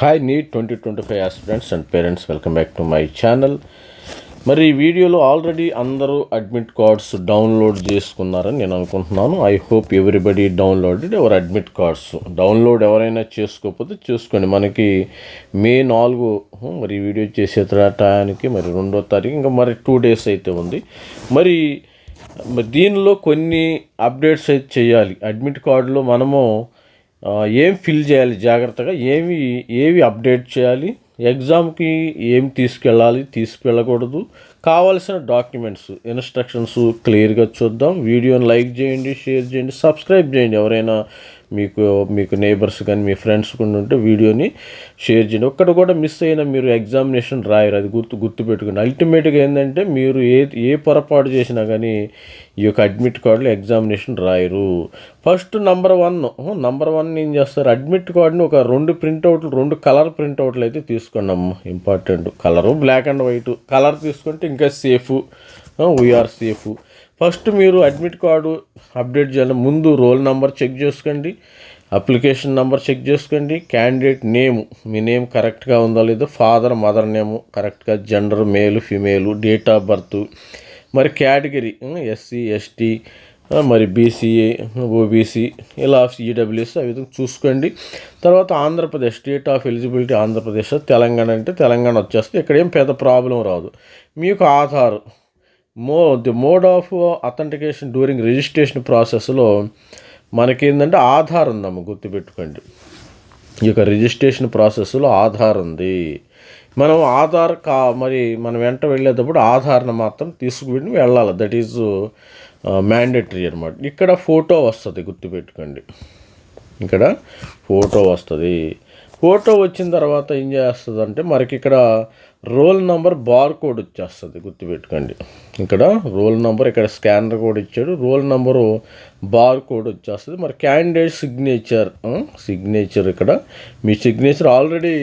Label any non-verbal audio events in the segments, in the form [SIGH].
hi NEET twenty twenty five aspirants and parents welcome back to my channel మరి ఈ వీడియోలో already అందరూ admit cards download చేసుకున్నారని నేను అనుకుంటున్నాను I hope everybody downloaded their admit cards download ఎవరైనా చేసుకోకపోతే చూసుకోండి మనకి మే నాలుగు మరి వీడియో చేసే టయానికి మరి రెండో తారీఖు ఇంకా మరి టూ డేస్ అయితే ఉంది మరి దీనిలో కొన్ని అప్డేట్స్ అయితే చేయాలి అడ్మిట్ కార్డులో మనము ఏం ఫిల్ చేయాలి జాగ్రత్తగా ఏవి ఏవి అప్డేట్ చేయాలి ఎగ్జామ్కి ఏం తీసుకెళ్ళాలి తీసుకెళ్ళకూడదు కావాల్సిన డాక్యుమెంట్స్ ఇన్స్ట్రక్షన్స్ క్లియర్గా చూద్దాం వీడియోని లైక్ చేయండి షేర్ చేయండి సబ్స్క్రైబ్ చేయండి ఎవరైనా మీకు మీకు నేబర్స్ కానీ మీ ఫ్రెండ్స్ కూడా ఉంటే వీడియోని షేర్ చేయండి ఒక్కడ కూడా మిస్ అయినా మీరు ఎగ్జామినేషన్ రాయరు అది గుర్తు గుర్తుపెట్టుకుని అల్టిమేట్గా ఏంటంటే మీరు ఏ ఏ పొరపాటు చేసినా కానీ ఈ యొక్క అడ్మిట్ కార్డులో ఎగ్జామినేషన్ రాయరు first number one number one ఏం చేస్తారు అడ్మిట్ కార్డుని ఒక రెండు ప్రింట్అవుట్లు రెండు కలర్ ప్రింట్అవుట్లు అయితే తీసుకోండి అమ్మ important colour black and white colour తీసుకుంటే ఇంకా సేఫ్ వీఆర్ సేఫ్ ఫస్ట్ మీరు అడ్మిట్ కార్డు అప్డేట్ చేయాలి ముందు రోల్ నెంబర్ చెక్ చేసుకోండి అప్లికేషన్ నెంబర్ చెక్ చేసుకోండి క్యాండిడేట్ నేమ్ మీ నేమ్ కరెక్ట్గా ఉందో లేదో ఫాదర్ మదర్ నేము కరెక్ట్గా gender male female date of birth మరి క్యాటగిరీ ఎస్సీ ఎస్టీ మరి బీసీఏ ఓబీసీ ఇలా ఈడబ్ల్యూఎస్ ఆ విధంగా చూసుకోండి తర్వాత Andhra Pradesh state of eligibility Andhra Pradesh Telangana అంటే తెలంగాణ వచ్చేస్తే ఇక్కడ ఏం పెద్ద ప్రాబ్లం రాదు మీకు ఆధార్ మో the mode of authentication during registration ప్రాసెస్లో మనకి ఏంటంటే ఆధార్ ఉందమ్మ గుర్తుపెట్టుకోండి ఈ యొక్క రిజిస్ట్రేషన్ ప్రాసెస్లో ఆధార్ ఉంది మనం ఆధార్ కా మరి మనం వెంట వెళ్ళేటప్పుడు ఆధార్ను మాత్రం తీసుకుని వెళ్ళాలి దట్ ఈజ్ మ్యాండేటరీ అనమాట ఇక్కడ ఫోటో వస్తుంది గుర్తుపెట్టుకోండి ఇక్కడ ఫోటో వస్తుంది ఫోటో వచ్చిన తర్వాత ఏం చేస్తుంది అంటే మనకి ఇక్కడ రోల్ నంబర్ బార్ కోడ్ వచ్చేస్తుంది గుర్తుపెట్టుకోండి ఇక్కడ రోల్ నంబర్ ఇక్కడ స్కానర్ కోడ్ ఇచ్చాడు రోల్ నంబరు బార్ కోడ్ వచ్చేస్తుంది మరి క్యాండిడేట్ సిగ్నేచర్ సిగ్నేచర్ ఇక్కడ మీ సిగ్నేచర్ ఆల్రెడీ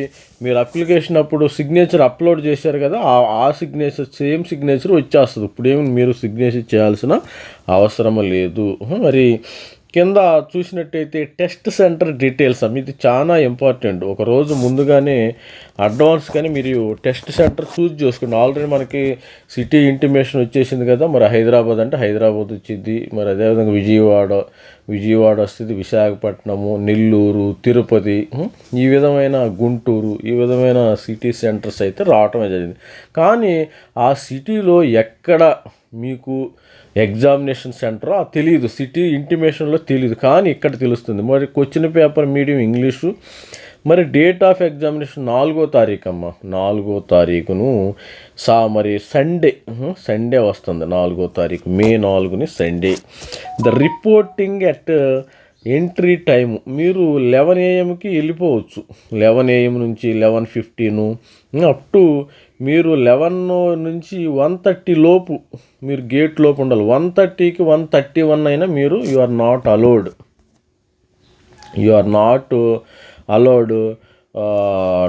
మీరు అప్లికేషన్ అప్పుడు సిగ్నేచర్ అప్లోడ్ చేశారు కదా ఆ సిగ్నేచర్ సేమ్ సిగ్నేచర్ వచ్చేస్తుంది ఇప్పుడేమి మీరు సిగ్నేచర్ చేయాల్సిన అవసరం లేదు మరి కింద చూసినట్టయితే టెస్ట్ సెంటర్ డీటెయిల్స్ అమ్మ ఇది చాలా ఇంపార్టెంట్ ఒక రోజు ముందుగానే అడ్వాన్స్ కానీ మీరు టెస్ట్ సెంటర్ చూస్ చేసుకోండి ఆల్రెడీ మనకి సిటీ ఇంటిమేషన్ వచ్చేసింది కదా మరి హైదరాబాద్ అంటే హైదరాబాద్ వచ్చింది మరి అదేవిధంగా విజయవాడ విజయవాడ వస్తుంది విశాఖపట్నము నెల్లూరు తిరుపతి ఈ విధమైన గుంటూరు ఈ విధమైన సిటీ సెంటర్స్ అయితే రావటమే జరిగింది కానీ ఆ సిటీలో ఎక్కడ మీకు ఎగ్జామినేషన్ సెంటరో తెలియదు సిటీ ఇంటిమేషన్లో తెలియదు కానీ ఇక్కడ తెలుస్తుంది మరి క్వశ్చన్ పేపర్ మీడియం ఇంగ్లీషు మరి డేట్ ఆఫ్ ఎగ్జామినేషన్ నాలుగో తారీఖు అమ్మ నాలుగో తారీఖును సా మరి సండే సండే వస్తుంది నాలుగో తారీఖు May నాలుగుని Sunday the reporting at entry time మీరు లెవెన్ ఏఎంకి వెళ్ళిపోవచ్చు లెవెన్ ఏఎం నుంచి లెవెన్ ఫిఫ్టీను అప్ టు మీరు లెవెన్ నుంచి వన్ థర్టీ లోపు మీరు గేట్ లోపు ఉండాలి వన్ థర్టీకి వన్ థర్టీ వన్ అయినా మీరు you are not allowed you are not allowed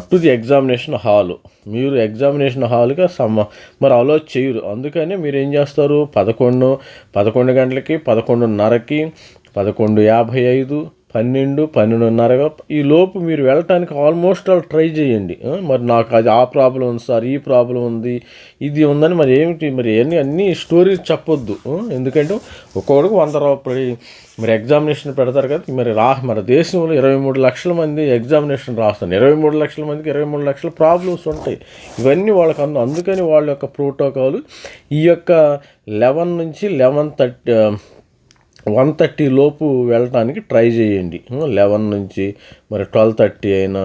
to the examination hall మీరు ఎగ్జామినేషన్ హాల్గా సమ్మ మరి అలో చేయరు అందుకని మీరు ఏం చేస్తారు పదకొండు పదకొండు గంటలకి పదకొండున్నరకి పదకొండు యాభై ఐదు పన్నెండు పన్నెండున్నరగా ఈ లోపు మీరు వెళ్ళటానికి ఆల్మోస్ట్ ఆల్ ట్రై చేయండి మరి నాకు అది ఆ ప్రాబ్లం ఉంది సార్ ఈ ప్రాబ్లం ఉంది ఇది ఉందని మరి ఏమిటి మరి అన్ని అన్ని స్టోరీస్ చెప్పొద్దు ఎందుకంటే ఒక్కొక్కడికి వంద రూపాయి మరి ఎగ్జామినేషన్ పెడతారు కదా మరి రా మన దేశంలో ఇరవై మూడు లక్షల మంది ఎగ్జామినేషన్ రాస్తారు ఇరవై మూడు లక్షల మందికి ఇరవై మూడు లక్షల ప్రాబ్లమ్స్ ఉంటాయి ఇవన్నీ వాళ్ళకి అందు అందుకని వాళ్ళ యొక్క ప్రోటోకాల్ ఈ యొక్క లెవెన్ నుంచి లెవెన్ థర్టీ వన్ థర్టీ లోపు వెళ్ళటానికి ట్రై చేయండి లెవెన్ నుంచి మరి ట్వెల్వ్ థర్టీ అయినా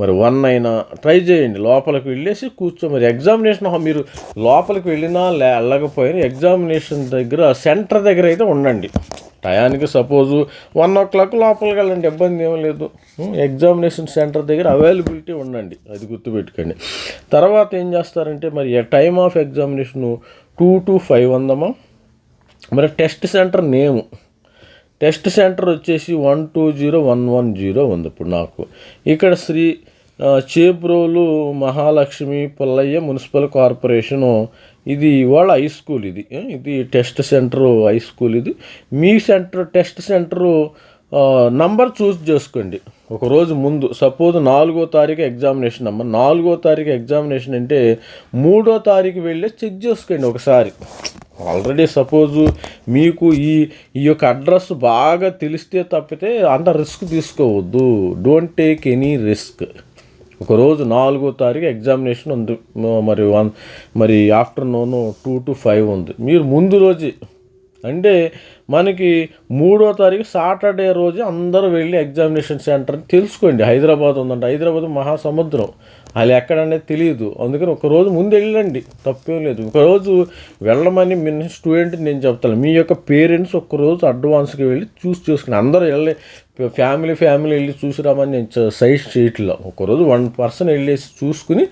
మరి వన్ అయినా ట్రై చేయండి లోపలికి వెళ్ళేసి కూర్చో మరి ఎగ్జామినేషన్ మీరు లోపలికి వెళ్ళినా లే వెళ్ళకపోయినా ఎగ్జామినేషన్ దగ్గర సెంటర్ దగ్గర అయితే ఉండండి టయానికి సపోజు వన్ ఓ క్లాక్ లోపలికి వెళ్ళండి ఇబ్బంది ఏం లేదు ఎగ్జామినేషన్ సెంటర్ దగ్గర అవైలబిలిటీ ఉండండి అది గుర్తుపెట్టుకోండి తర్వాత ఏం చేస్తారంటే మరి time of examination two to five వందమా మరి test centre name test centre వచ్చేసి one two zero one one zero ఉంది ఇప్పుడు నాకు ఇక్కడ శ్రీ చేబ్రోలు మహాలక్ష్మి పుల్లయ్య మున్సిపల్ కార్పొరేషను ఇది ఇవాళ హై స్కూల్ ఇది ఇది టెస్ట్ సెంటర్ హై స్కూల్ ఇది మీ సెంటర్ టెస్ట్ సెంటరు నంబర్ చూస్ చేసుకోండి ఒకరోజు ముందు సపోజ్ నాలుగో తారీఖు ఎగ్జామినేషన్ నంబర్ నాలుగో తారీఖు ఎగ్జామినేషన్ అంటే మూడో తారీఖు వెళ్ళి చెక్ చేసుకోండి ఒకసారి ఆల్రెడీ సపోజు మీకు ఈ ఈ యొక్క అడ్రస్ బాగా తెలిస్తే తప్పితే అంత రిస్క్ తీసుకోవద్దు డోంట్ టేక్ ఎనీ రిస్క్ ఒకరోజు నాలుగో తారీఖు ఎగ్జామినేషన్ ఉంది మరి వన్ మరి ఆఫ్టర్నూన్ టూ టు ఫైవ్ ఉంది మీరు ముందు రోజు అంటే మనకి మూడో తారీఖు సాటర్డే రోజు అందరూ వెళ్ళి ఎగ్జామినేషన్ సెంటర్ తెలుసుకోండి హైదరాబాద్ ఉందంటే హైదరాబాద్ మహాసముద్రం వాళ్ళు ఎక్కడనేది తెలియదు అందుకని ఒకరోజు ముందు వెళ్ళండి తప్పేం లేదు ఒకరోజు వెళ్ళమని మీ స్టూడెంట్ నేను చెప్తాను మీ యొక్క పేరెంట్స్ ఒక్కరోజు అడ్వాన్స్కి వెళ్ళి చూసి చూసుకుని అందరూ వెళ్ళి ఫ్యామిలీ ఫ్యామిలీ వెళ్ళి చూసి రామని నేను సైజ్ చేయట్లా ఒకరోజు వన్ పర్సన్ వెళ్ళేసి చూసుకుని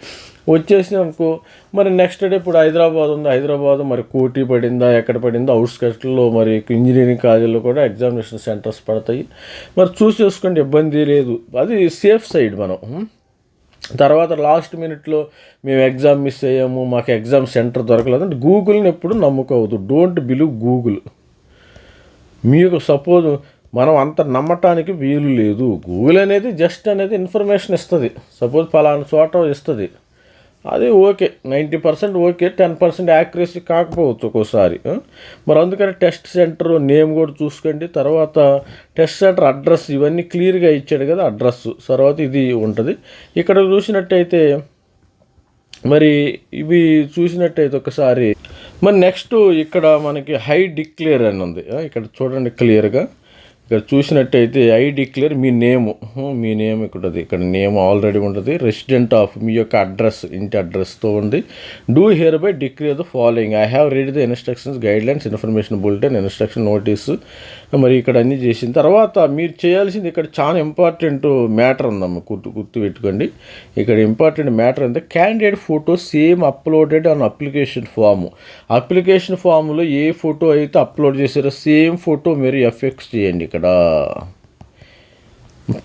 వచ్చేసి అనుకో మరి నెక్స్ట్ డే ఇప్పుడు హైదరాబాద్ ఉంది హైదరాబాద్ మరి కోటి పడిందా ఎక్కడ పడిందో అవుట్స్కట్లో మరి ఇంజనీరింగ్ కాలేజీలో కూడా ఎగ్జామినేషన్ సెంటర్స్ పడతాయి మరి చూసి చూసుకుంటే ఇబ్బంది లేదు అది సేఫ్ సైడ్ మనం తర్వాత లాస్ట్ మినిట్లో మేము ఎగ్జామ్ మిస్ అయ్యాము మాకు ఎగ్జామ్ సెంటర్ దొరకలేదు అంటే గూగుల్ని ఎప్పుడు నమ్ముకోవద్దు డోంట్ బిలీవ్ గూగుల్ మీకు సపోజ్ మనం అంత నమ్మటానికి వీలు లేదు గూగుల్ అనేది జస్ట్ అనేది ఇన్ఫర్మేషన్ ఇస్తుంది సపోజ్ ఫలానా చోట ఇస్తుంది అది okay ninety percent okay ten percent accuracy కాకపోవచ్చు ఒక్కోసారి మరి అందుకని టెస్ట్ సెంటర్ నేమ్ కూడా చూసుకోండి తర్వాత టెస్ట్ సెంటర్ అడ్రస్ ఇవన్నీ క్లియర్గా ఇచ్చాడు కదా అడ్రస్ తర్వాత ఇది ఉంటుంది ఇక్కడ చూసినట్టయితే మరి ఇవి చూసినట్టయితే ఒకసారి మరి నెక్స్ట్ ఇక్కడ మనకి హై డిక్లేర్ అని ఉంది ఇక్కడ చూడండి క్లియర్గా ఇక్కడ చూసినట్టయితే ఐ డిక్లేర్ మీ నేమ్ hmm, మీ నేమ్ ఇక్కడ ఇక్కడ నేమ్ ఆల్రెడీ ఉంటుంది రెసిడెంట్ ఆఫ్ మీ యొక్క అడ్రస్ ఇంటి అడ్రస్తో ఉంది do hereby declare the following I have read the instructions guidelines information bulletin instruction notice మరి ఇక్కడ అన్నీ చేసిన తర్వాత మీరు చేయాల్సింది ఇక్కడ చాలా ఇంపార్టెంట్ మ్యాటర్ ఉందమ్మ గుర్తు గుర్తు పెట్టుకోండి ఇక్కడ ఇంపార్టెంట్ మ్యాటర్ అంటే candidate photo same uploaded on application form application ఫామ్లో ఏ ఫోటో అయితే అప్లోడ్ చేశారో సేమ్ ఫోటో మీరు ఎఫెక్ట్స్ చేయండి ఇక్కడ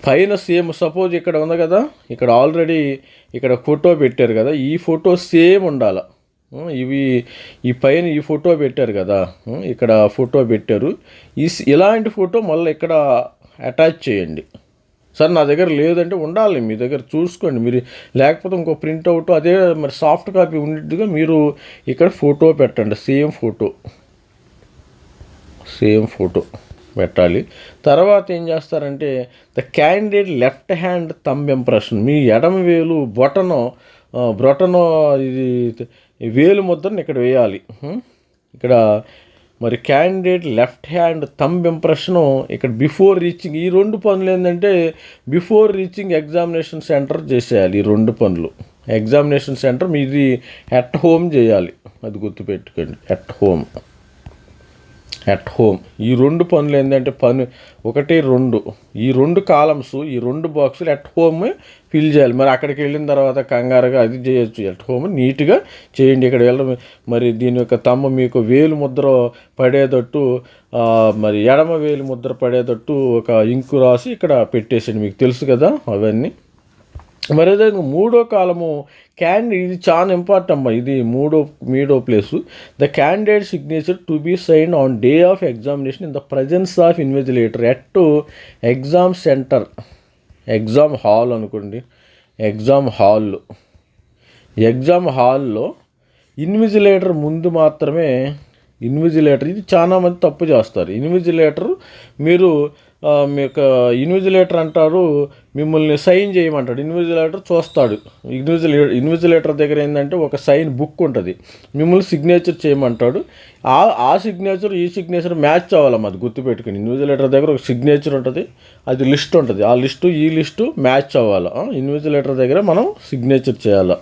పైన సేమ్ సపోజ్ ఇక్కడ ఉంది కదా ఇక్కడ ఆల్రెడీ ఇక్కడ ఫోటో పెట్టారు కదా ఈ ఫోటో సేమ్ ఉండాలి ఇవి ఈ పైన ఈ ఫోటో పెట్టారు కదా ఇక్కడ ఫోటో పెట్టారు ఈ ఇలాంటి ఫోటో మళ్ళీ ఇక్కడ అటాచ్ చేయండి సార్ నా దగ్గర లేదంటే ఉండాలి మీ దగ్గర చూసుకోండి మీరు లేకపోతే ఇంకో ప్రింట్అవుట్ అదే మరి సాఫ్ట్ కాపీ ఉండేట్టుగా మీరు ఇక్కడ ఫోటో పెట్టండి సేమ్ ఫోటో సేమ్ ఫోటో పెట్టాలి తర్వాత ఏం చేస్తారంటే the candidate left hand thumb impression మీ ఎడమ వేలు బొటను బ్రొటను ఇది వేలు ముద్రను ఇక్కడ వేయాలి ఇక్కడ మరి candidate left hand thumb impression ఇక్కడ బిఫోర్ రీచింగ్ ఈ రెండు పనులు ఏంటంటే బిఫోర్ రీచింగ్ ఎగ్జామినేషన్ సెంటర్ చేసేయాలి ఈ రెండు పనులు ఎగ్జామినేషన్ సెంటర్ మీది ఎట్ హోమ్ చేయాలి అది గుర్తుపెట్టుకోండి ఎట్ హోమ్ అట్ హోమ్ ఈ రెండు పనులు ఏంటంటే పని ఒకటి రెండు ఈ రెండు కాలమ్స్ ఈ రెండు బాక్సులు అట్ హోమ్ ఫిల్ చేయాలి మరి అక్కడికి వెళ్ళిన తర్వాత కంగారుగా అది చేయొచ్చు అట్ హోమ్ నీట్గా చేయండి ఇక్కడ వెళ్ళడం మరి దీని యొక్క తమ్మ మీకు వేలు ముద్ర పడేటట్టు మరి ఎడమ వేలు ముద్ర పడేటట్టు ఒక ఇంకు రాసి ఇక్కడ పెట్టేసండి మీకు తెలుసు కదా అవన్నీ మరి మరేదైనా మూడో కాలము క్యాండి ఇది చాలా ఇంపార్టెంట్ అమ్మా ఇది మూడో మీడో place the candidate signature to be sign on day of examination in the presence of invigilator at exam centre exam hall అనుకోండి ఎగ్జామ్ హాల్ ఎగ్జామ్ హాల్లో ఇన్విజిలేటర్ ముందు మాత్రమే ఇన్విజిలేటర్ ఇది చాలా మంది తప్పు చేస్తారు ఇన్విజిలేటర్ మీరు మీకు ఇన్విజిలేటర్ అంటారు మిమ్మల్ని సైన్ చేయమంటాడు ఇన్విజిలేటర్ చూస్తాడు ఇన్విజిలే ఇన్విజిలేటర్ దగ్గర ఏంటంటే ఒక సైన్ బుక్ ఉంటుంది మిమ్మల్ని సిగ్నేచర్ చేయమంటాడు ఆ ఆ సిగ్నేచర్ ఈ సిగ్నేచర్ మ్యాచ్ అవ్వాలి అది గుర్తుపెట్టుకుని ఇన్విజిలేటర్ దగ్గర ఒక సిగ్నేచర్ ఉంటుంది అది లిస్ట్ ఉంటుంది ఆ లిస్టు ఈ లిస్టు మ్యాచ్ అవ్వాలి ఇన్విజిలేటర్ దగ్గర మనం సిగ్నేచర్ చేయాలి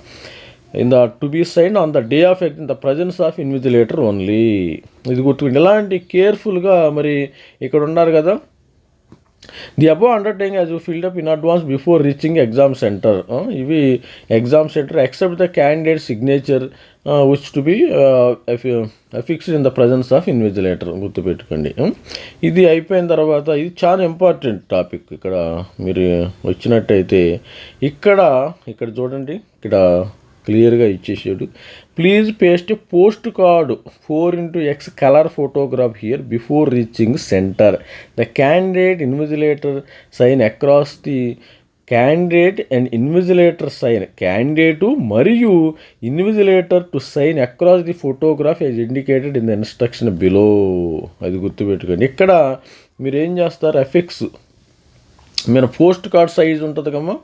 in the to be sign on the day of in the presence of invigilator only ఇది గుర్తుకుంటే ఇలాంటి కేర్ఫుల్గా మరి ఇక్కడ ఉన్నారు కదా the above undertaking as you filled up in advance before reaching exam centre ఇవి exam centre except the candidate signature which to be fixed in the presence of invigilator గుర్తుపెట్టుకోండి um, ఇది అయిపోయిన తర్వాత ఇది చాలా ఇంపార్టెంట్ టాపిక్ ఇక్కడ మీరు వచ్చినట్టయితే ఇక్కడ ఇక్కడ చూడండి ఇక్కడ క్లియర్గా ఇచ్చేసాడు please paste post card four into X colour photograph here before reaching centre the candidate invigilator sign across the candidate and invigilator sign candidate మరియు invigilator to sign across the photograph as indicated in the instruction below అది గుర్తుపెట్టుకోండి ఇక్కడ మీరు ఏం చేస్తారు effects మీరు post card size ఉంటుంది కమ్మా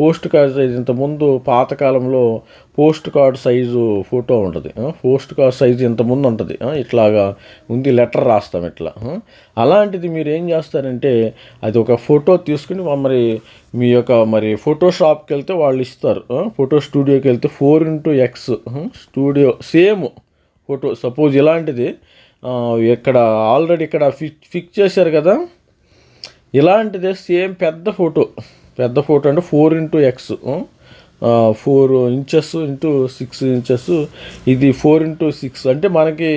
post card size ఇంతకుముందు పాతకాలంలో పోస్ట్ కార్డ్ సైజు ఫోటో ఉంటుంది పోస్ట్ కార్డ్ సైజు ఇంతకుముందు ఉంటుంది ఇట్లాగా ఉంది లెటర్ రాస్తాం ఇట్లా అలాంటిది మీరు ఏం చేస్తారంటే అది ఒక ఫోటో తీసుకుని మరి మీ యొక్క మరి ఫోటోషాప్కి వెళ్తే వాళ్ళు ఇస్తారు ఫోటో స్టూడియోకి వెళ్తే four into X studio same photo suppose ఇలాంటిది ఇక్కడ ఆల్రెడీ ఇక్కడ ఫిక్ ఫిక్స్ చేశారు కదా ఇలాంటిదే సేమ్ పెద్ద ఫోటో పెద్ద ఫోటో అంటే four into X four inches into six inches ఇది ఫోర్ ఇంటూ సిక్స్ అంటే మనకి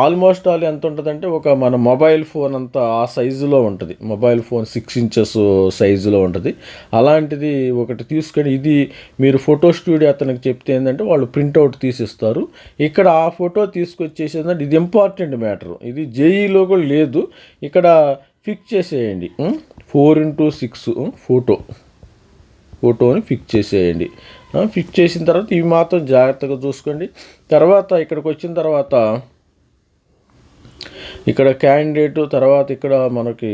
ఆల్మోస్ట్ ఆల్ ఎంత ఉంటుందంటే ఒక మన మొబైల్ ఫోన్ అంత ఆ సైజులో ఉంటుంది మొబైల్ ఫోన్ సిక్స్ ఇంచెస్ సైజులో ఉంటుంది అలాంటిది ఒకటి తీసుకొని ఇది మీరు ఫోటో స్టూడియో అతనికి చెప్తే ఏంటంటే వాళ్ళు ప్రింట్అవుట్ తీసిస్తారు ఇక్కడ ఆ ఫోటో తీసుకొచ్చేసి ఇది ఇంపార్టెంట్ మ్యాటర్ ఇది జేఈలో కూడా లేదు ఇక్కడ ఫిక్స్ చేసేయండి ఫోర్ ఇంటూ సిక్స్ ఫోటో ఫోటోని ఫిక్స్ చేసేయండి ఫిక్స్ చేసిన తర్వాత ఇవి మాత్రం జాగ్రత్తగా చూసుకోండి తర్వాత ఇక్కడికి వచ్చిన తర్వాత ఇక్కడ క్యాండిడేట్ తర్వాత ఇక్కడ మనకి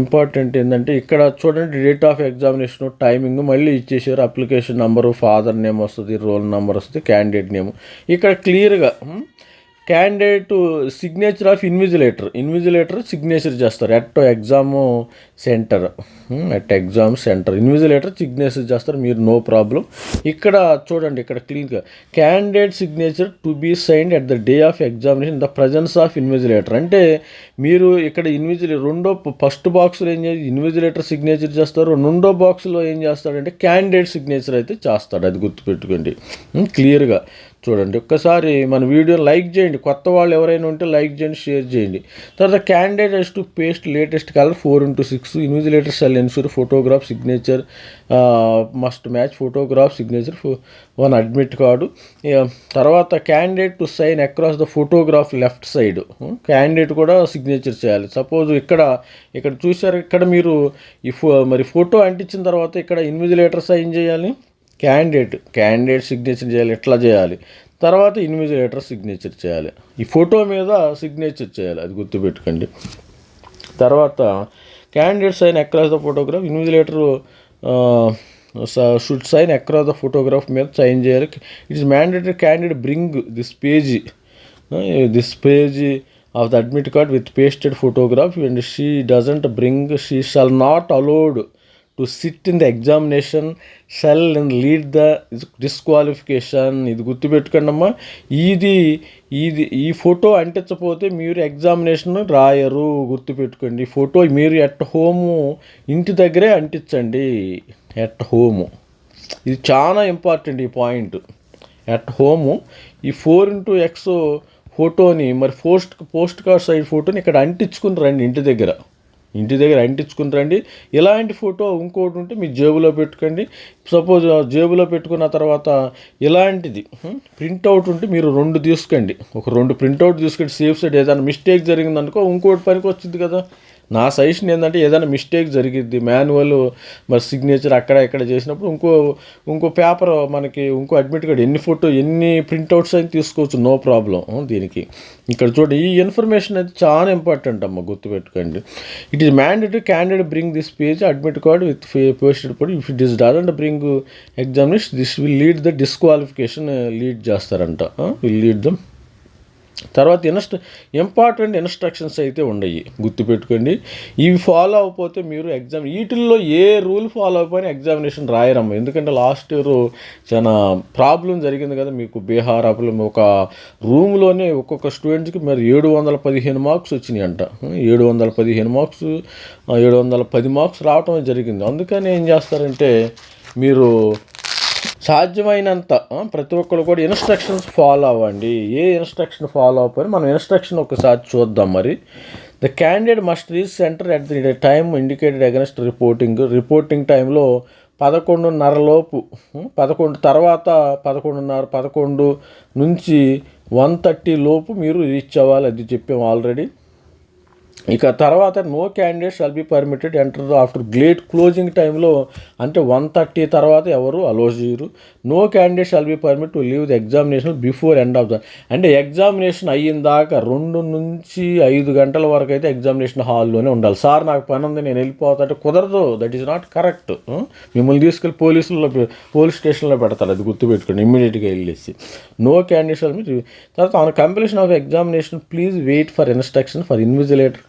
ఇంపార్టెంట్ ఏంటంటే ఇక్కడ చూడండి డేట్ ఆఫ్ ఎగ్జామినేషన్ టైమింగ్ మళ్ళీ ఇచ్చేసారు అప్లికేషన్ నెంబరు ఫాదర్ నేమ్ వస్తుంది రోల్ నెంబర్ వస్తుంది క్యాండిడేట్ నేమ్ ఇక్కడ క్లియర్గా candidate signature of invigilator invigilator signature చేస్తారు at exam centre at exam centre invigilator signature చేస్తారు మీరు నో ప్రాబ్లం ఇక్కడ చూడండి ఇక్కడ క్లీన్గా candidate signature to be signed at the day of examination the presence of invigilator అంటే మీరు ఇక్కడ ఇన్విజిలే రెండో ఫస్ట్ బాక్స్లో ఏం చేసి ఇన్విజిలేటర్ సిగ్నేచర్ చేస్తారు రెండో బాక్స్లో ఏం చేస్తాడంటే క్యాండిడేట్ సిగ్నేచర్ అయితే చేస్తాడు అది గుర్తుపెట్టుకోండి క్లియర్గా hmm, చూడండి ఒక్కసారి మన వీడియోని లైక్ చేయండి కొత్త వాళ్ళు ఎవరైనా ఉంటే లైక్ చేయండి షేర్ చేయండి తర్వాత candidate to paste latest colour four into six invigilator shall ensure photograph signature must match photograph signature one admit card తర్వాత candidate to sign across the photograph left side candidate కూడా signature చేయాలి suppose ఇక్కడ ఇక్కడ చూశారు ఇక్కడ మీరు ఈ ఫో మరి ఫోటో అంటించిన తర్వాత ఇక్కడ ఇన్విజిలేటర్ సైన్ చేయాలి క్యాండిడేట్ క్యాండిడేట్ సిగ్నేచర్ చేయాలి ఎట్లా చేయాలి తర్వాత ఇన్విజిలేటర్ సిగ్నేచర్ చేయాలి ఈ ఫోటో మీద సిగ్నేచర్ చేయాలి అది గుర్తుపెట్టుకోండి తర్వాత candidate sign across the photograph invigilator should sign across the photograph మీద సైన్ చేయాలి it is mandatory candidate bring this page this page of the admit card with pasted photograph and she doesn't bring she shall not allowed to sit in the examination cell and lead the disqualification ఇది గుర్తుపెట్టుకోండి అమ్మా ఇది ఇది ఈ photo అంటించపోతే మీరు examination రాయరు గుర్తుపెట్టుకోండి ఈ ఫోటో మీరు ఎట్ హోము ఇంటి దగ్గరే అంటించండి ఎట్ హోము ఇది చాలా ఇంపార్టెంట్ ఈ పాయింట్ ఎట్ హోము ఈ ఫోర్ ఇంటూ ఎక్స్ ఫోటోని మరి పోస్ట్ పోస్ట్ కార్డ్ సైడ్ ఫోటోని ఇక్కడ అంటించుకుని రండి ఇంటి దగ్గర ఇంటి దగ్గర అంటించుకుని రండి ఇలాంటి ఫోటో ఇంకోటి ఉంటే మీ జేబులో పెట్టుకోండి సపోజ్ జేబులో పెట్టుకున్న తర్వాత ఇలాంటిది ప్రింట్అవుట్ ఉంటే మీరు రెండు తీసుకోండి ఒక రెండు ప్రింట్అవుట్ తీసుకోండి సేఫ్ సైడ్ ఏదైనా మిస్టేక్ జరిగిందనుకో ఇంకోటి పనికి వచ్చింది కదా నా సజెషన్ ఏంటంటే ఏదైనా మిస్టేక్ జరిగిద్ది మాన్యువల్ మరి సిగ్నేచర్ అక్కడ ఇక్కడ చేసినప్పుడు ఇంకో ఇంకో పేపర్ మనకి ఇంకో అడ్మిట్ కార్డు ఎన్ని ఫోటో ఎన్ని ప్రింట్అవుట్స్ అయినా తీసుకోవచ్చు నో ప్రాబ్లం దీనికి ఇక్కడ చూడండి ఈ ఇన్ఫర్మేషన్ అయితే చాలా ఇంపార్టెంట్ అమ్మ గుర్తుపెట్టుకోండి it is mandatory candidate bring this page admit card with posted పొడి if it is doesn't bring examination this will lead the disqualification lead చేస్తారంట విల్ లీడ్ దమ్ తర్వాత ఇన్స్ట ఇంపార్టెంట్ ఇన్స్ట్రక్షన్స్ అయితే ఉన్నాయి గుర్తుపెట్టుకోండి ఇవి ఫాలో అవ్వకపోతే మీరు ఎగ్జామ్ వీటిల్లో ఏ రూల్ ఫాలో అయిపోయినా ఎగ్జామినేషన్ రాయరమ్మ ఎందుకంటే లాస్ట్ ఇయర్ చాలా ప్రాబ్లం జరిగింది కదా మీకు బీహార్ ప్రాబ్లం ఒక రూమ్లోనే ఒక్కొక్క స్టూడెంట్స్కి మరి ఏడు వందల పదిహేను మార్క్స్ వచ్చినాయి అంట ఏడు వందల పదిహేను మార్క్స్ ఏడు వందల పది మార్క్స్ రావటం జరిగింది అందుకని ఏం చేస్తారంటే మీరు సాధ్యమైనంత ప్రతి ఒక్కరు కూడా ఇన్స్ట్రక్షన్స్ ఫాలో అవ్వండి ఏ ఇన్స్ట్రక్షన్ ఫాలో అవ్వని మనం ఇన్స్ట్రక్షన్ ఒకసారి చూద్దాం మరి the candidate must reach centre at the time indicated against reporting reporting టైంలో పదకొండున్నరలోపు పదకొండు తర్వాత పదకొండున్నర పదకొండు నుంచి వన్ థర్టీ లోపు మీరు రీచ్ అవ్వాలి అది చెప్పాము ఆల్రెడీ ఇక తర్వాత no candidate shall be permitted enter after gate closing టైంలో అంటే వన్ థర్టీ తర్వాత ఎవరు అలో చేయరు no candidate shall be permit to leave the examination before end of the అంటే ఎగ్జామినేషన్ అయిన దాకా రెండు నుంచి ఐదు గంటల వరకు అయితే ఎగ్జామినేషన్ హాల్లోనే ఉండాలి సార్ నాకు పని ఉంది నేను వెళ్ళిపోతా అంటే కుదరదు దట్ ఈస్ నాట్ కరెక్ట్ మిమ్మల్ని తీసుకెళ్ళి పోలీసుల్లో పోలీస్ స్టేషన్లో పెడతారు అది గుర్తుపెట్టుకోండి ఇమ్మీడియట్గా వెళ్ళేసి నో క్యాండిడేట్ షాల్ బి తర్వాత on completion of examination please wait for instruction for invigilator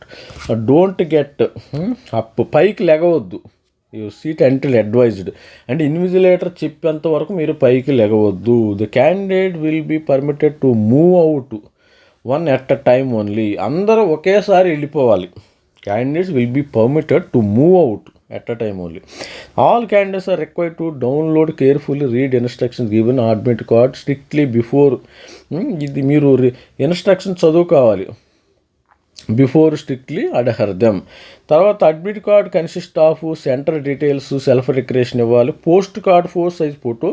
don't get up పైకి లెగవద్దు యు సీట్ అంటిల్ అడ్వైజ్డ్ అంటే ఇన్విజిలేటర్ చెప్పేంత వరకు మీరు పైకి లెగవద్దు the candidate will be permitted to move out one at a time only అందరూ ఒకేసారి వెళ్ళిపోవాలి candidates will be permitted to move out at a time only all candidates are require to download carefully read instructions given admit card strictly before ఇది మీరు instructions చదువుకోవాలి before strictly adhere them తర్వాత admit card consist of centre details self recreation ఇవ్వాలి post card four size photo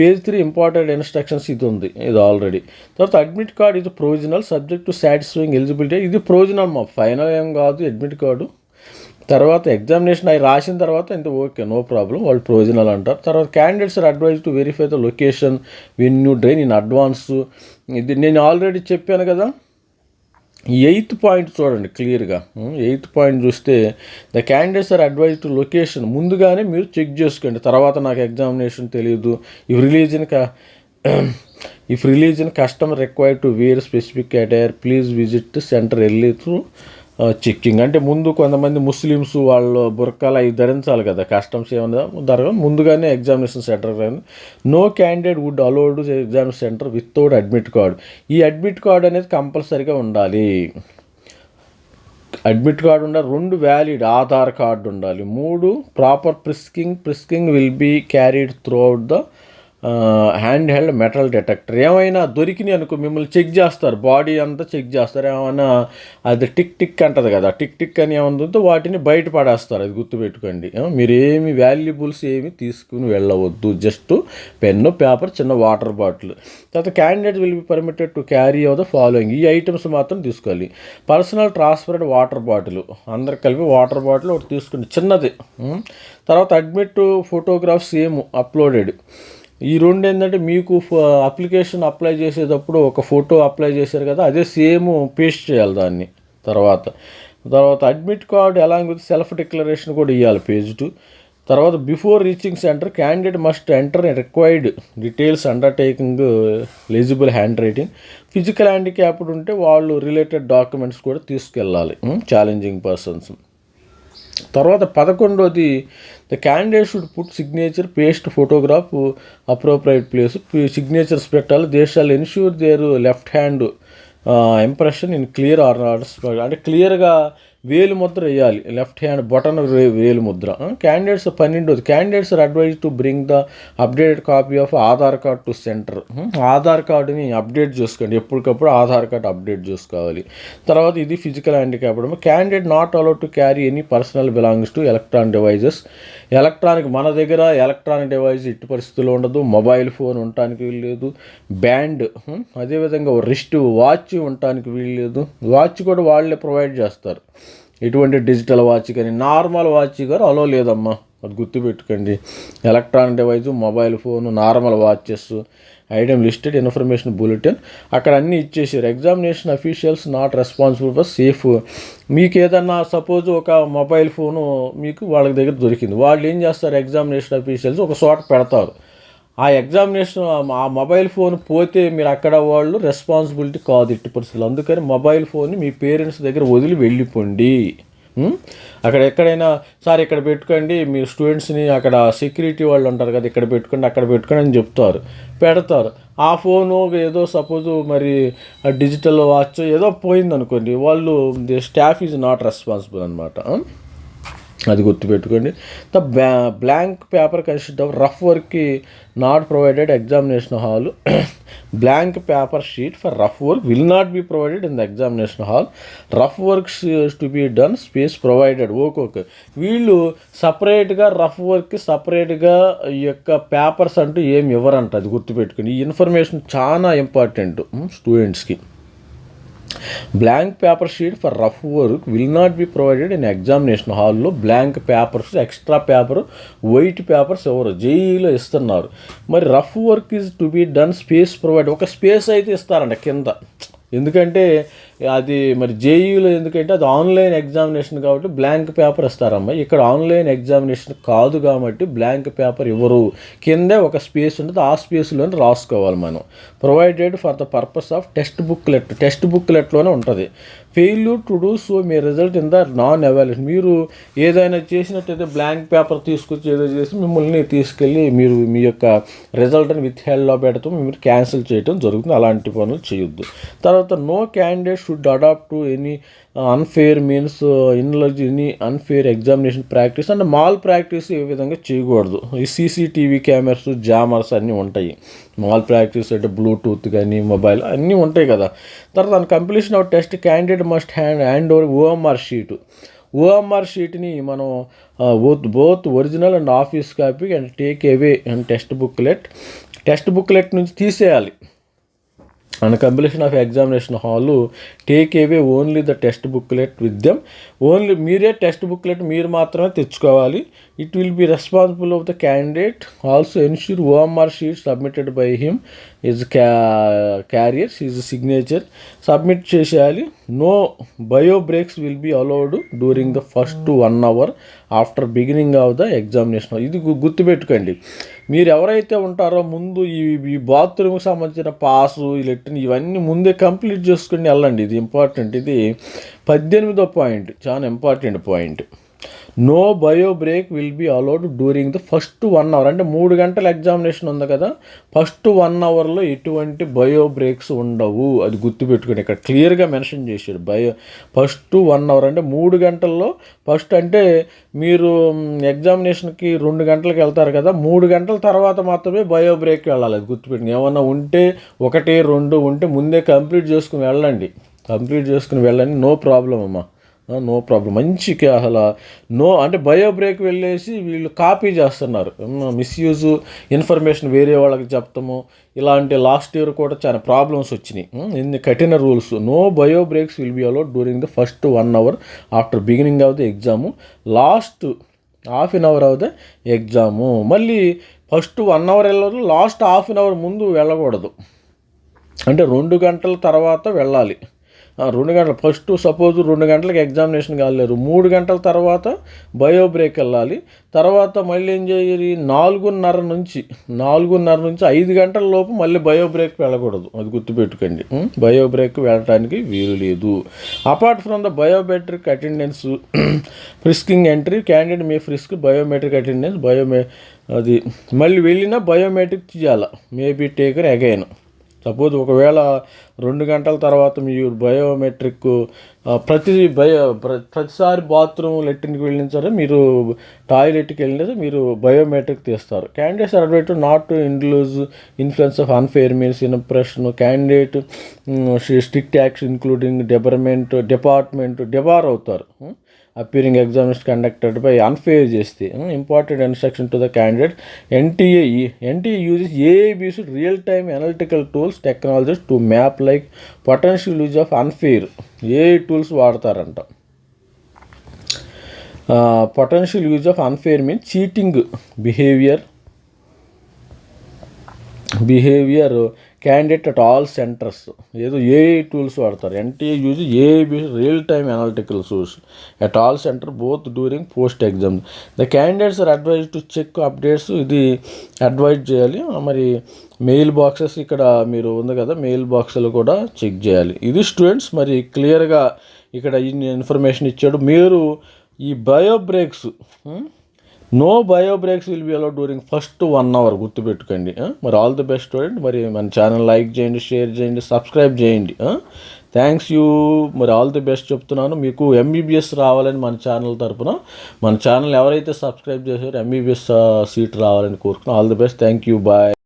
page three important instructions ఇది ఉంది ఇది already తర్వాత admit card ఇది provisional subject to satisfying eligibility ఇది ప్రొవిజనల్ మా ఫైనల్ ఏం కాదు అడ్మిట్ కార్డు తర్వాత ఎగ్జామినేషన్ అవి రాసిన తర్వాత ఇంత ఓకే నో ప్రాబ్లం వాళ్ళు ప్రొవిజనల్ అంటారు తర్వాత candidates are advise to verify the location venue drain in advance ఇది నేను ఆల్రెడీ చెప్పాను కదా ఎయిత్ పాయింట్ చూడండి క్లియర్గా ఎయిత్ పాయింట్ చూస్తే the candidates are advise to location ముందుగానే మీరు చెక్ చేసుకోండి తర్వాత నాకు ఎగ్జామినేషన్ తెలియదు ఈ రిలీజన్ క [CLEARS THROAT] if religion customer require to wear specific attire please visit centre వెళ్ళి త్రూ చెక్కింగ్ అంటే ముందు కొంతమంది ముస్లిమ్స్ వాళ్ళు బుర్కాలు అవి ధరించాలి కదా కస్టమ్స్ ఏమన్నా ధర ముందుగానే examination centre no candidate would allowed examination centre without admit card ఈ అడ్మిట్ కార్డు అనేది కంపల్సరీగా ఉండాలి అడ్మిట్ కార్డు ఉండాలి రెండు వ్యాలిడ్ ఆధార్ కార్డు ఉండాలి మూడు proper frisking frisking will be carried throughout the hand held metal detector ఏమైనా దొరికినాయి అనుకో మిమ్మల్ని చెక్ చేస్తారు బాడీ అంతా చెక్ చేస్తారు ఏమైనా అది టిక్ టిక్ అంటది కదా టిక్ టిక్ అని ఏముందో వాటిని బయట పడేస్తారు అది గుర్తుపెట్టుకోండి మీరు ఏమి వాల్యుబుల్స్ ఏమి తీసుకుని వెళ్ళవద్దు జస్ట్ పెన్ను పేపర్ చిన్న వాటర్ బాటిల్ తర్వాత candidate will be permitted to carry of the following ఈ ఐటమ్స్ మాత్రం తీసుకోవాలి పర్సనల్ ట్రాన్స్పరెంట్ వాటర్ బాటిల్ అందరు కలిపి వాటర్ బాటిల్ ఒకటి తీసుకుని చిన్నది తర్వాత అడ్మిట్ ఫోటోగ్రాఫ్ సేమ్ అప్లోడెడ్ ఈ రెండు ఏంటంటే మీకు అప్లికేషన్ అప్లై చేసేటప్పుడు ఒక ఫోటో అప్లై చేశారు కదా అదే సేమ్ పేస్ట్ చేయాలి దాన్ని తర్వాత తర్వాత అడ్మిట్ కార్డ్ ఎలా సెల్ఫ్ డిక్లరేషన్ కూడా ఇవ్వాలి పేజ్ టూ తర్వాత before reaching centre candidate must enter required details undertaking eligible hand writing physical handicapped ఉంటే వాళ్ళు రిలేటెడ్ డాక్యుమెంట్స్ కూడా తీసుకెళ్ళాలి ఛాలెంజింగ్ పర్సన్స్ తర్వాత పదకొండోది the candidate should put signature paste photograph appropriate place signatures పెట్టాలి they shall ensure their left hand impression in clear are అంటే క్లియర్గా వేలు ముద్ర వేయాలి లెఫ్ట్ హ్యాండ్ బటన్ వేలు ముద్ర candidates పన్నెండోది candidates advise to bring the updated copy of Aadhaar card to centre Aadhaar కార్డుని update చేసుకోండి ఎప్పటికప్పుడు ఆధార్ కార్డు అప్డేట్ చేసుకోవాలి తర్వాత ఇది physical handicap candidate not allowed to carry any personal belongings to electronic devices electronic మన దగ్గర electronic device ఇట్టి పరిస్థితుల్లో ఉండదు మొబైల్ ఫోన్ ఉండటానికి వీల్లేదు బ్యాండ్ అదేవిధంగా రిస్ట్ వాచ్ ఉండటానికి వీల్లేదు వాచ్ కూడా వాళ్ళే ప్రొవైడ్ చేస్తారు ఎటువంటి డిజిటల్ వాచ్ కానీ నార్మల్ వాచ్ కానీ అలో లేదమ్మా అది గుర్తుపెట్టుకోండి electronic device mobile phone normal watches item listed information bulletin అక్కడ అన్నీ ఇచ్చేసారు examination officials not responsible for safe మీకు ఏదన్నా సపోజ్ ఒక మొబైల్ ఫోను మీకు వాళ్ళ దగ్గర దొరికింది వాళ్ళు ఏం చేస్తారు ఎగ్జామినేషన్ అఫీషియల్స్ ఒక చోట పెడతారు ఆ ఎగ్జామినేషన్ ఆ మొబైల్ ఫోన్ పోతే మీరు అక్కడ వాళ్ళు రెస్పాన్సిబిలిటీ కాదు ఇట్టి పరిస్థితులు అందుకని మొబైల్ ఫోన్ని మీ పేరెంట్స్ దగ్గర వదిలి వెళ్ళిపోండి అక్కడ ఎక్కడైనా సార్ ఇక్కడ పెట్టుకోండి మీ స్టూడెంట్స్ని అక్కడ సెక్యూరిటీ వాళ్ళు ఉంటారు కదా ఇక్కడ పెట్టుకోండి అక్కడ పెట్టుకోండి అని చెప్తారు పెడతారు ఆ ఫోను ఏదో సపోజ్ మరి డిజిటల్ వాచ్ ఏదో పోయిందనుకోండి వాళ్ళు the staff is not responsible అనమాట అది గుర్తుపెట్టుకోండి the bla blank paper consist of rough వర్క్కి not provided examination hall [COUGHS] blank paper sheet for rough work will not be provided in the examination hall rough works to be done space provided okay వీళ్ళు సపరేట్గా rough వర్క్కి సపరేట్గా ఈ యొక్క papers అంటూ ఏమి ఇవ్వరంట అది గుర్తుపెట్టుకోండి ఈ ఇన్ఫర్మేషన్ చాలా ఇంపార్టెంట్ స్టూడెంట్స్కి blank paper sheet for rough work will not be provided in examination హాల్లో blank papers extra paper white papers ఎవరు జేఈలో ఇస్తున్నారు మరి rough work is to be done space provide ఒక స్పేస్ అయితే ఇస్తారంట కింద ఎందుకంటే అది మరి జేఈలో ఎందుకంటే అది ఆన్లైన్ ఎగ్జామినేషన్ కాబట్టి బ్లాంక్ పేపర్ ఇస్తారమ్మా ఇక్కడ ఆన్లైన్ ఎగ్జామినేషన్ కాదు కాబట్టి బ్లాంక్ పేపర్ ఇవ్వరు కిందే ఒక స్పేస్ ఉంటుంది ఆ స్పేస్లోనే రాసుకోవాలి మనం provided for the purpose of text booklet text బుక్లెట్లోనే ఉంటుంది fail to do so may result in the non available మీరు ఏదైనా చేసినట్టయితే బ్లాంక్ పేపర్ తీసుకొచ్చి ఏదో చేసి మిమ్మల్ని తీసుకెళ్ళి మీరు మీ యొక్క రిజల్ట్ని విత్ హెల్లో పెడతాం మీరు క్యాన్సిల్ చేయడం జరుగుతుంది అలాంటి పనులు చేయొద్దు తర్వాత no candidate should adapt to any unfair means indulge any unfair examination practice and malpractice ఏ విధంగా చేయకూడదు ఈ సీసీటీవీ కెమెరాస్ జామర్స్ అన్నీ ఉంటాయి మాల్ ప్రాక్టీస్ అంటే బ్లూటూత్ కానీ మొబైల్ అన్నీ ఉంటాయి కదా తర్వాత దాని completion of test candidate must hand hand over OMR sheet OMR షీట్ని మనం both both original and office copy and take away and text booklet text booklet నుంచి తీసేయాలి On completion of examination hall, take away only the test booklet with them only మీరే text booklet మీరు మాత్రమే తెచ్చుకోవాలి it will be responsible of the candidate also ensure OMR sheet submitted by him is ca carriers is signature submit చేసేయాలి no bio breaks will be allowed during the first one hour after beginning of the examination ఇది గుర్తుపెట్టుకోండి మీరు ఎవరైతే ఉంటారో ముందు ఈ ఈ బాత్రూమ్కి సంబంధించిన పాసు ఎలక్ట్రిన్ ఇవన్నీ ముందే కంప్లీట్ చేసుకుని వెళ్ళండి ఇది ఇంపార్టెంట్ ఇది పద్దెనిమిదో పాయింట్ చాలా important point no bio break will be allowed during the first one hour అంటే మూడు గంటల ఎగ్జామినేషన్ ఉంది కదా ఫస్ట్ వన్ అవర్లో ఎటువంటి బయో బ్రేక్స్ ఉండవు అది గుర్తుపెట్టుకుని ఇక్కడ క్లియర్గా మెన్షన్ చేశాడు బయో ఫస్ట్ వన్ అవర్ అంటే మూడు గంటల్లో ఫస్ట్ అంటే మీరు ఎగ్జామినేషన్కి రెండు గంటలకు వెళ్తారు కదా మూడు గంటల తర్వాత మాత్రమే బయో బ్రేక్ వెళ్ళాలి అది గుర్తుపెట్టుకుని ఏమన్నా ఉంటే ఒకటి రెండు ఉంటే ముందే కంప్లీట్ చేసుకుని వెళ్ళండి కంప్లీట్ చేసుకుని వెళ్ళని నో ప్రాబ్లం అమ్మా నో ప్రాబ్లం మంచి అసలు నో అంటే బయో బ్రేక్ వెళ్ళేసి వీళ్ళు కాపీ చేస్తున్నారు మిస్యూజ్ ఇన్ఫర్మేషన్ వేరే వాళ్ళకి చెప్తాము ఇలాంటి లాస్ట్ ఇయర్ కూడా చాలా ప్రాబ్లమ్స్ వచ్చినాయి ఇన్ని కఠిన rules no bio breaks will be allowed during the first one hour after beginning of the exam last half an hour of the exam మళ్ళీ ఫస్ట్ వన్ అవర్ వెళ్ళదు లాస్ట్ హాఫ్ ఎన్ అవర్ ముందు వెళ్ళకూడదు అంటే రెండు గంటల తర్వాత వెళ్ళాలి రెండు గంటలు ఫస్ట్ సపోజ్ రెండు గంటలకు ఎగ్జామినేషన్ కాలేరు మూడు గంటల తర్వాత బయో బ్రేక్ వెళ్ళాలి తర్వాత మళ్ళీ ఏం చేయాలి నాలుగున్నర నుంచి నాలుగున్నర నుంచి ఐదు గంటల లోపు మళ్ళీ బయో బ్రేక్ వెళ్ళకూడదు అది గుర్తుపెట్టుకోండి బయో బ్రేక్ వెళ్ళడానికి వీలు లేదు apart from the biometric attendance frisking entry candidate me frisk biometric attendance బయోమె అది మళ్ళీ వెళ్ళినా బయోమెట్రిక్ చేయాలి మేబీ టేకర్ అగైన్ సపోజ్ ఒకవేళ రెండు గంటల తర్వాత మీ బయోమెట్రిక్ ప్రతి బయో ప్రతిసారి బాత్రూమ్ లెట్రిన్కి వెళ్ళిన సరే మీరు టాయిలెట్కి వెళ్ళిన సరే మీరు బయోమెట్రిక్ తీస్తారు candidates Advait not indulge influence of unfair means impression candidate strict acts including debarment department debar అవుతారు అపీరింగ్ కండక్టెడ్ కండక్టెడ్పై అన్ఫేర్ చేస్తే important instruction to the candidate NTA NTA uses AABs real time analytical tools technologies to map like potential use of unfair A tools వాడతారంట potential use of unfair means cheating behaviour behaviour candidate at all centres ఏదో ఏ tools వాడతారు NTA use a real time analytical sues at all centre both during post exam the candidates are advise to check updates ఇది advise చేయాలి మరి mail boxes ఇక్కడ మీరు ఉంది కదా మెయిల్ బాక్సులు కూడా చెక్ చేయాలి ఇది స్టూడెంట్స్ మరి క్లియర్గా ఇక్కడ ఇన్ఫర్మేషన్ ఇచ్చాడు మీరు ఈ bio breaks no bio breaks will be allowed during first one hour గుర్తుపెట్టుకోండి మరి ఆల్ ది బెస్ట్ స్టూడెంట్ మరి మన ఛానల్ లైక్ చేయండి షేర్ చేయండి సబ్స్క్రైబ్ చేయండి థ్యాంక్స్ యూ మరి ఆల్ ది బెస్ట్ చెప్తున్నాను మీకు ఎంబీబీఎస్ రావాలని మన ఛానల్ తరపున మన ఛానల్ ఎవరైతే సబ్స్క్రైబ్ చేశారో ఎంబీబీఎస్ సీట్ రావాలని కోరుకున్నాను all the best thank you bye